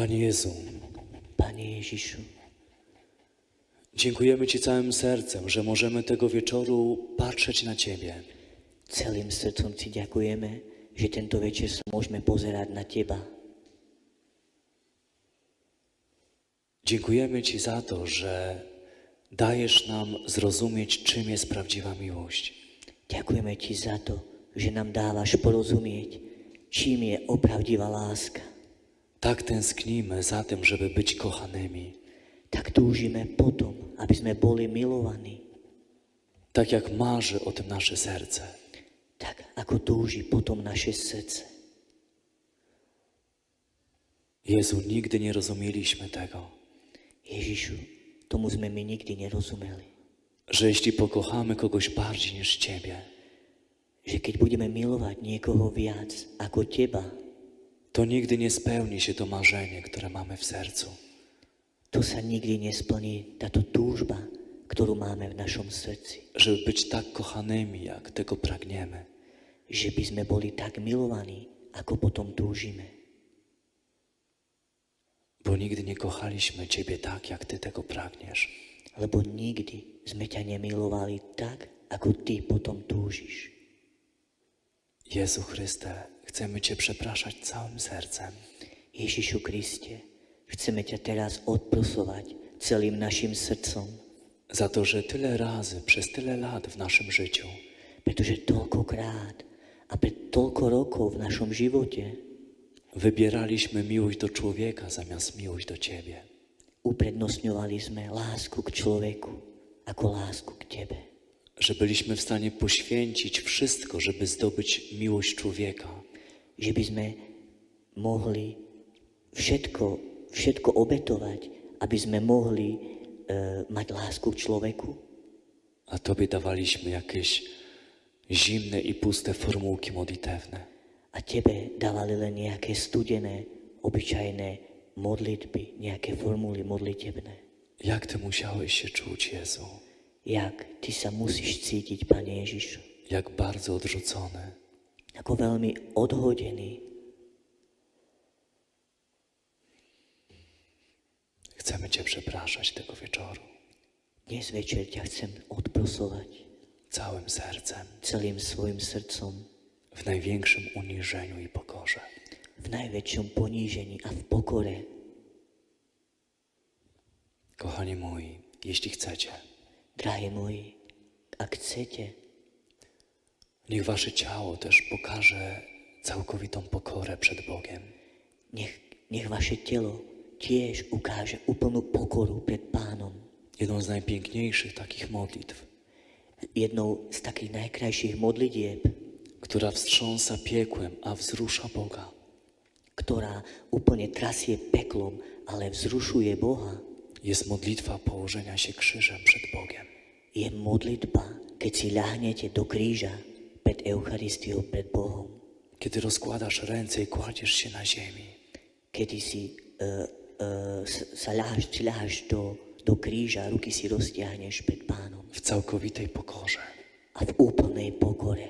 Panie Jezu, Pane Ježišu, dziękujemy Ci całym sercem, że możemy tego wieczoru patrzeć na Ciebie. celým srdcom Ti ďakujeme, že tento večer sa môžeme pozerať na Teba. Dziękujemy Ci za to, że dajesz nam zrozumieć, czym jest prawdziwa miłość. Ďakujeme Ti za to, že nám dávaš porozumieť, čím je opravdivá láska. Tak tęsknimy za tym, żeby być kochanymi. Tak túžime potom, aby sme boli milovaní. Tak jak marzy o tym nasze serce. Tak ako túži potom naše srdce. Jezu, nigdy nie rozumieliśmy tego, Ježišu, tomu sme my nikdy nerozumeli. że jeśli pokochamy kogoś bardziej niż Ciebie, Že keď budeme milovať niekoho viac ako Teba, to nigdy nie spełni się to marzenie, które mamy w sercu. to sa nikdy nesplní táto túžba, ktorú máme v našom srdci. Żeby być tak kochanymi, jak tego pragniemy. Že by sme boli tak milovaní, ako potom túžime. Bo nigdy nie kochaliśmy Ciebie tak, jak Ty tego pragniesz. Lebo nikdy sme ťa nemilovali tak, ako Ty potom túžiš. Jezu Chryste, chcemy Cię przepraszać całym sercem. Ježišu Kriste, chceme ťa teraz odprosovať celým našim srdcom, Za to, że tyle razy, przez tyle lat w naszym życiu pretože toľkokrát a pre toľko rokov v našom živote wybieraliśmy miłość do człowieka zamiast miłość do Ciebie. uprednostňovali sme lásku k človeku ako lásku k Tebe. Że byliśmy w stanie poświęcić wszystko, żeby zdobyć miłość człowieka. Že by sme mohli všetko, všetko obetovať, aby sme mohli e, lásku k človeku. A Tobie dawaliśmy jakieś zimne i puste formułki modlitewne. A Tebe dávali len nejaké studené, obyčajné modlitby, nejaké formuly modlitebné. Jak Ty musiałeś się czuć, Jezu? Jak Ty sa musíš cítiť, Pane Ježišu, Jak bardzo odrzucony. ako veľmi odhodený. Chcemy Cię przepraszać tego wieczoru Dnes večer ťa chcem odprosovať całym sercem, celým svojim srdcom, w największym uniżeniu i pokorze. v najväčšom ponížení a v pokore. Kochani moi, jeśli chcecie, Drahí moji, ak chcete, niech Wasze ciało też pokaże całkowitą pokorę przed Bogiem. nech, nech vaše telo tiež ukáže úplnú pokoru pred pánom. Jedną z najpiękniejszych takich modlitw, Jednou z takých najkrajších modlitieb, która wstrząsa piekłem, a wzrusza Boga, ktorá úplne trasie peklom, ale vzrušuje Boha, jest modlitwa położenia się krzyżem przed Bogiem. je modlitba, keď si do kríža pred Eucharistiou, pred Bohom. Kiedy rozkładasz ręce i kładziesz się na ziemi, Kedy si sa ľaháš, si ľaháš do, do kríža, ruky si roztiahneš pred pánom w całkowitej pokorze a v úplnej pokore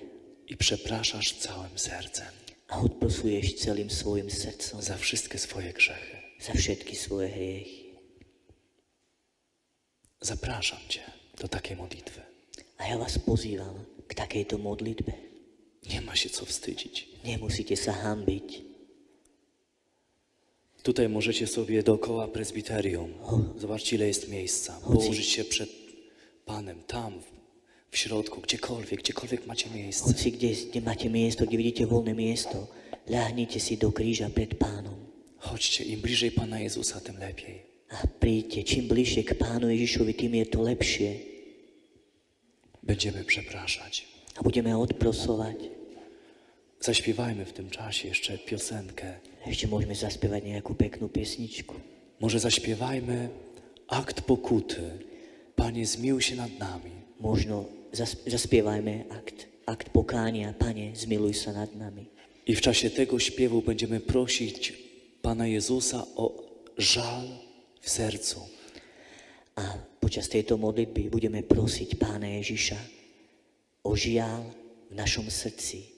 i przepraszasz całym sercem a odprosuješ celým svojim srdcom za wszystkie swoje grzechy. za všetky svoje hriechy. Zapraszam Cię do takiej modlitwy. A ja vás pozývam k takejto modlitbe. Nie ma się co wstydzić. Nemusíte sa hambiť. Tutaj możecie sobie dookoła prezbiterium, zobaczcie ile jest miejsca, położyć się przed Panem, tam, w środku, gdziekolwiek, gdziekolwiek macie miejsce. Hoci kde, kde máte miesto, kde vidíte voľné miesto, ľahnite si do kríža pred pánom. Chodźcie, im bliżej Pana Jezusa, tym lepiej. A príďte, čím bližšie k pánu Ježišovi, tým je to lepšie. Będziemy przepraszać. A budeme odprosovať. Zaśpiewajmy w tym czasie jeszcze piosenkę. Ešte môžeme zaspievať nejakú peknú piesničku. Może zaśpiewajmy akt pokuty. Panie, zmiłuj się nad nami. Možno zas, zaspievajme akt, akt pokánia. Pane, zmiluj sa nad nami. I w czasie tego śpiewu będziemy prosić Pana Jezusa o żal w sercu. A počas tejto modlitby budeme prosiť Pána Ježiša o žiaľ v našom srdci,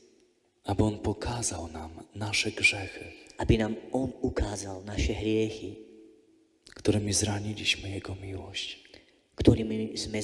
aby On pokazał nam nasze grzechy. aby nám On ukázal naše hriechy, którymi zraniliśmy Jego miłość. ktorými sme